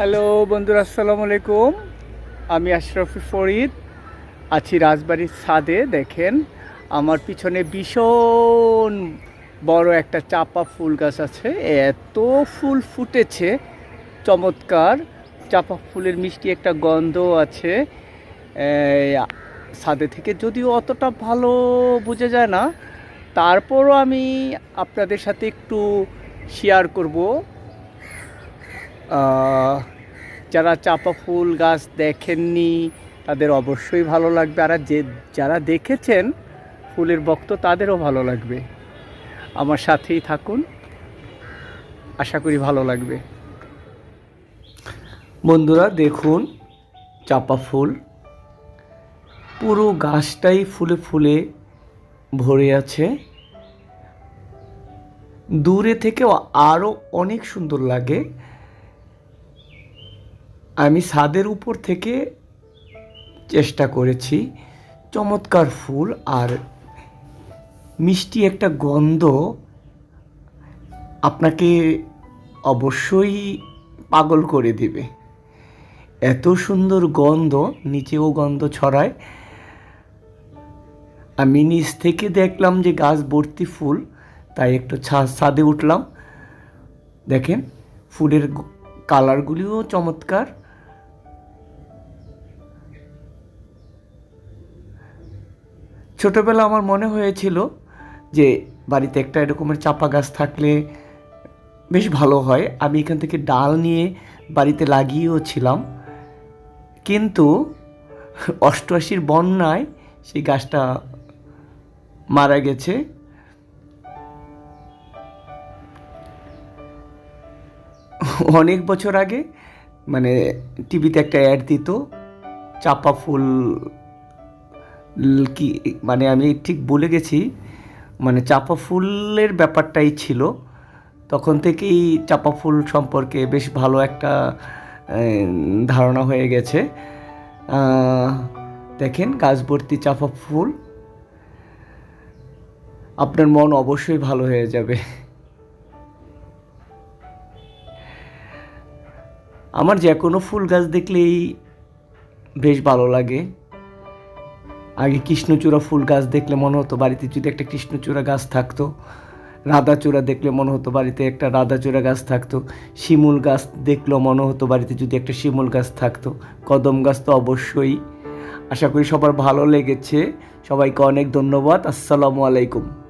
Hello বন্ধুরা, আসসালামু আলাইকুম। আমি আশরাফি ফরিদ, আছি রাজবাড়ির ছাদে, দেখেন আমার পিছনে ভীষণ বড় একটা চাপা ফুল গাছ আছে। এত ফুল ফুটেছে, চমৎকার। চাপা ফুলের মিষ্টি একটা গন্ধ আছে। ছাদে থেকে যদিও অতটা ভালো বোঝা যায় না, তারপরও আমি আপনাদের সাথে একটু শেয়ার করব। যারা চাপা ফুল গাছ দেখেননি, তাদের অবশ্যই ভালো লাগবে। আর যে যারা দেখেছেন ফুলের বক্ত, তাদেরও ভালো লাগবে। আমার সাথেই থাকুন। আশা করি ভালো লাগবে। বন্ধুরা, দেখুন চাপা ফুল। পুরো গাছটাই ফুলে ফুলে ভরে আছে। দূরে থেকেও আরও অনেক সুন্দর লাগে। আমি ছাদের উপর থেকে চেষ্টা করেছি চমৎকার ফুল আর মিষ্টি একটা গন্ধ। আপনাকে অবশ্যই পাগল করে দিবে। এত সুন্দর গন্ধ, নিচেও গন্ধ ছড়ায়। আমি নিচ থেকে দেখলাম যে গাছ ভর্তি ফুল, তাই একটু ছাদে উঠলাম। দেখেন, ফুলের কালারগুলিও চমৎকার। ছোটবেলা আমার মনে হয়েছিল যে বাড়িতে একটা এরকমের চাপা গাছ থাকলে বেশ ভালো হয়। আমি এখান থেকে ডাল নিয়ে বাড়িতে লাগিয়েও ছিলাম। কিন্তু অষ্টআশির বন্যায় সেই গাছটা মারা গেছে। অনেক বছর আগে মানে টিভিতে একটা অ্যাড দিত, চাপা ফুল কি মানে আমি ঠিক বলে গেছি মানে চাপা ফুলের ব্যাপারটাই ছিল। তখন থেকেই চাপা ফুল সম্পর্কে বেশ ভালো একটা ধারণা হয়ে গেছে। দেখেন গাছ ভর্তি চাপা ফুল। আপনার মন অবশ্যই ভালো হয়ে যাবে। আমার যে কোনো ফুল গাছ দেখলেই বেশ ভালো লাগে। আগে কৃষ্ণচূড়া ফুল গাছ দেখলে মনে হতো বাড়িতে যদি একটা কৃষ্ণচূড়া গাছ থাকতো, রাধাচূড়া দেখলে মনে হতো বাড়িতে একটা রাধাচূড়া গাছ থাকতো, শিমুল গাছ দেখলে মনে হতো বাড়িতে যদি একটা শিমুল গাছ থাকতো, কদম গাছ তো অবশ্যই। আশা করি সবার ভালো লেগেছে, সবাইকে অনেক ধন্যবাদ, আসসালামু আলাইকুম।